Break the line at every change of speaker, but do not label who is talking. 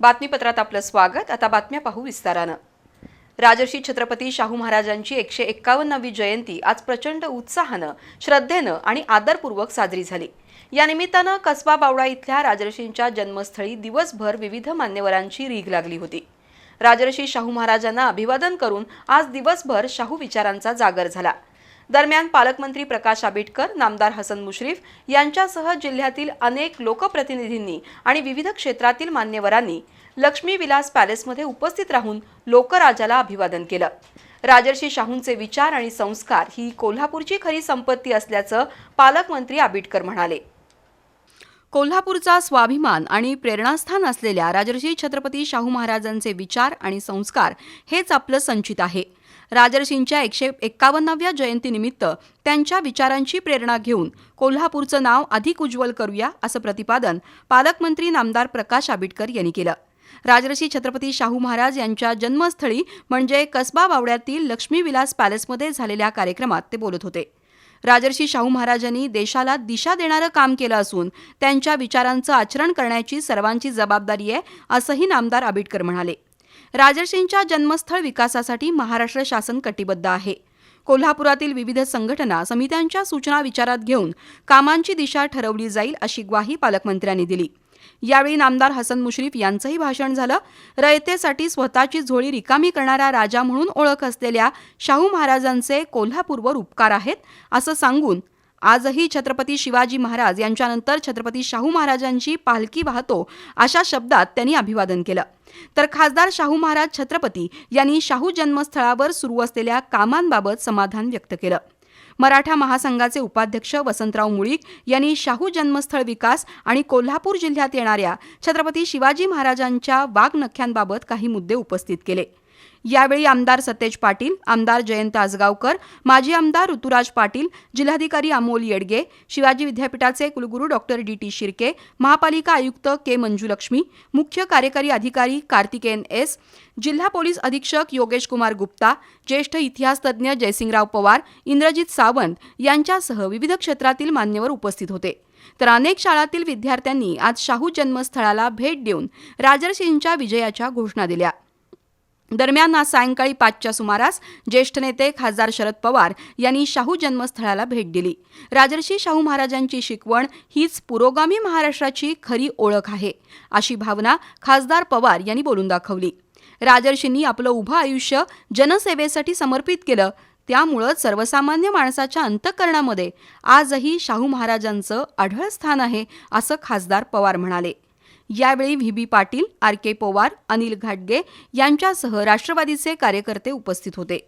बातमीपत्रात आपलं स्वागत. आता बातम्या पाहू विस्तारानं. राजर्षी छत्रपती शाहू महाराजांची एकशे एक्कावन्नावी जयंती आज प्रचंड उत्साहानं श्रद्धेनं आणि आदरपूर्वक साजरी झाली. या निमित्तानं कसबा बावडा इथल्या राजर्षींच्या जन्मस्थळी दिवसभर विविध मान्यवरांची रीघ लागली होती. राजर्षी शाहू महाराजांना अभिवादन करून आज दिवसभर शाहू विचारांचा जागर झाला. दरम्यान पालकमंत्री प्रकाश आंबेडकर नामदार हसन मुश्रीफ यांच्यासह जिल्ह्यातील अनेक लोकप्रतिनिधींनी आणि विविध क्षेत्रातील मान्यवरांनी लक्ष्मी विलास पॅलेसमध्ये उपस्थित राहून लोकराजाला अभिवादन केलं. राजर्षी शाहूंचे विचार आणि संस्कार ही कोल्हापूरची खरी संपत्ती असल्याचं पालकमंत्री आंबेडकर म्हणाले. कोल्हापूरचा स्वाभिमान आणि प्रेरणास्थान असलेल्या राजर्षी छत्रपती शाहू महाराजांचे विचार आणि संस्कार हेच आपलं संचित आहे. राजर्षींच्या एकशे एक्कावन्नाव्या जयंतीनिमित्त त्यांच्या विचारांची प्रेरणा घेऊन कोल्हापूरचं नाव अधिक उज्ज्वल करूया असं प्रतिपादन पालकमंत्री नामदार प्रकाश आबिटकर यांनी केलं. राजर्षी छत्रपती शाहू महाराज यांच्या जन्मस्थळी म्हणजे कसबा बावड्यातील लक्ष्मी विलास पॅलेसमध्ये झालेल्या कार्यक्रमात ते बोलत होते. राजर्षी शाहू महाराजांनी देशाला दिशा देणारं काम केलं असून त्यांच्या विचारांचं आचरण करण्याची सर्वांची जबाबदारी आहे असंही नामदार आबिटकर म्हणाले. राजर्षींच्या जन्मस्थळ विकासासाठी महाराष्ट्र शासन कटिबद्ध आहे. कोल्हापुरातील विविध संघटना समित्यांच्या सूचना विचारात घेऊन कामांची दिशा ठरवली जाईल अशी ग्वाही पालकमंत्र्यांनी दिली. यावेळी नामदार हसन मुश्रीफ यांचंही भाषण झालं. रयतेसाठी स्वतःची झोळी रिकामी करणारा राजा म्हणून ओळख असलेल्या शाहू महाराजांचे कोल्हापूरवर उपकार आहेत असं सांगून आजही छत्रपती शिवाजी महाराज यांच्यानंतर छत्रपती शाहू महाराजांची पालखी वाहतो अशा शब्दात त्यांनी अभिवादन केलं. तर खासदार शाहू महाराज छत्रपती यांनी शाहू जन्मस्थळावर सुरू असलेल्या कामांबाबत समाधान व्यक्त केलं. मराठा महासंघाचे उपाध्यक्ष वसंतराव मुळीक यांनी शाहू जन्मस्थळ विकास आणि कोल्हापूर जिल्ह्यात येणाऱ्या छत्रपती शिवाजी महाराजांच्या वाघनख्यांबाबत काही मुद्दे उपस्थित केले. यावेळी आमदार सतेज पाटील आमदार जयंत आजगावकर माजी आमदार ऋतुराज पाटील जिल्हाधिकारी अमोल येडगे शिवाजी विद्यापीठाचे कुलगुरू डॉक्टर डी टी शिर्के महापालिका आयुक्त के मंजुलक्ष्मी मुख्य कार्यकारी अधिकारी कार्तिकेयन एस जिल्हा पोलीस अधीक्षक योगेश कुमार गुप्ता ज्येष्ठ इतिहासतज्ञ जयसिंगराव पवार इंद्रजित सावंत यांच्यासह विविध क्षेत्रातील मान्यवर उपस्थित होते. तर अनेक शाळातील विद्यार्थ्यांनी आज शाहू जन्मस्थळाला भेट देऊन राजर्षींच्या विजयाच्या घोषणा दिल्या. दरम्यान आज सायंकाळी पाचच्या सुमारास ज्येष्ठ नेते खासदार शरद पवार यांनी शाहू जन्मस्थळाला भेट दिली. राजर्षी शाहू महाराजांची शिकवण हीच पुरोगामी महाराष्ट्राची खरी ओळख आहे अशी भावना खासदार पवार यांनी बोलून दाखवली. राजर्षींनी आपलं उभं आयुष्य जनसेवेसाठी समर्पित केलं त्यामुळं सर्वसामान्य माणसाच्या अंतःकरणामध्ये आजही शाहू महाराजांचं आढळ स्थान आहे असं खासदार पवार म्हणाले. यावेळी V B Patil R K Pawar Anil घाटगे यांच्यासह राष्ट्रवादीचे कार्यकर्ते उपस्थित होते.